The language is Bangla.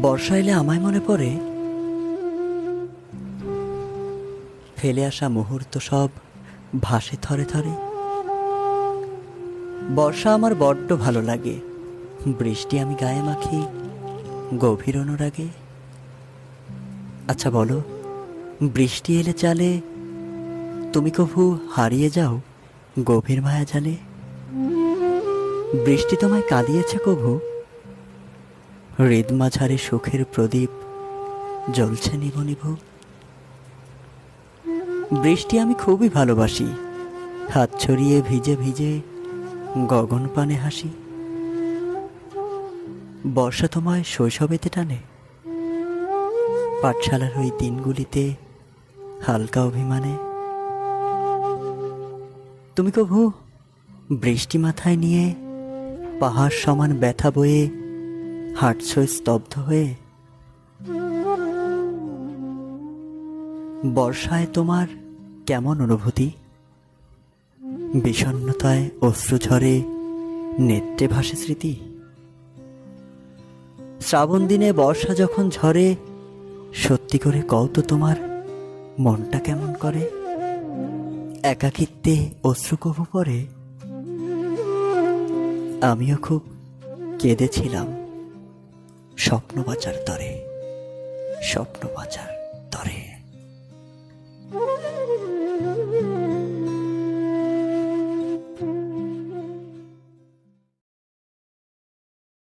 বর্ষা এলে আমায় মনে পড়ে। ফেলে আসা মুহূর্ত সব ভাসে থরে থরে। বর্ষা আমার বড্ড ভালো লাগে। বৃষ্টি আমি গায়ে মাখি, গভীর অনুরাগে। আচ্ছা বলো, বৃষ্টি এলে চালে তুমি কভু হারিয়ে যাও গভীর মায়া জালে? বৃষ্টি তোমায় কাঁদিয়েছে কভু হৃদ মাঝারে সুখের প্রদীপ জ্বলছে নিভ নিভ। বৃষ্টি আমি খুবই ভালোবাসি। হাত ছড়িয়ে ভিজে ভিজে গগন পানে হাসি। বর্ষা তোমায় শৈশবেতে টানে। পাঠশালার ওই দিনগুলিতে হালকা অভিমানে। তুমি কভু বৃষ্টি মাথায় নিয়ে পাহাড় সমান ব্যথা বয়ে হাঁটছ স্তব্ধ হয়ে? বর্ষায় তোমার কেমন অনুভূতি? বিষণ্ণতায় অশ্রু ঝরে নেত্রে ভাসে স্মৃতি? শ্রাবণ দিনে বর্ষা যখন ঝরে, সত্যি করে কও তো তোমার মনটা কেমন করে? একাকিত্বে অশ্রু কভু পরে আমিও খুব কেঁদেছিলাম। স্বপ্ন বাঁচার তরে স্বপ্ন বাঁচার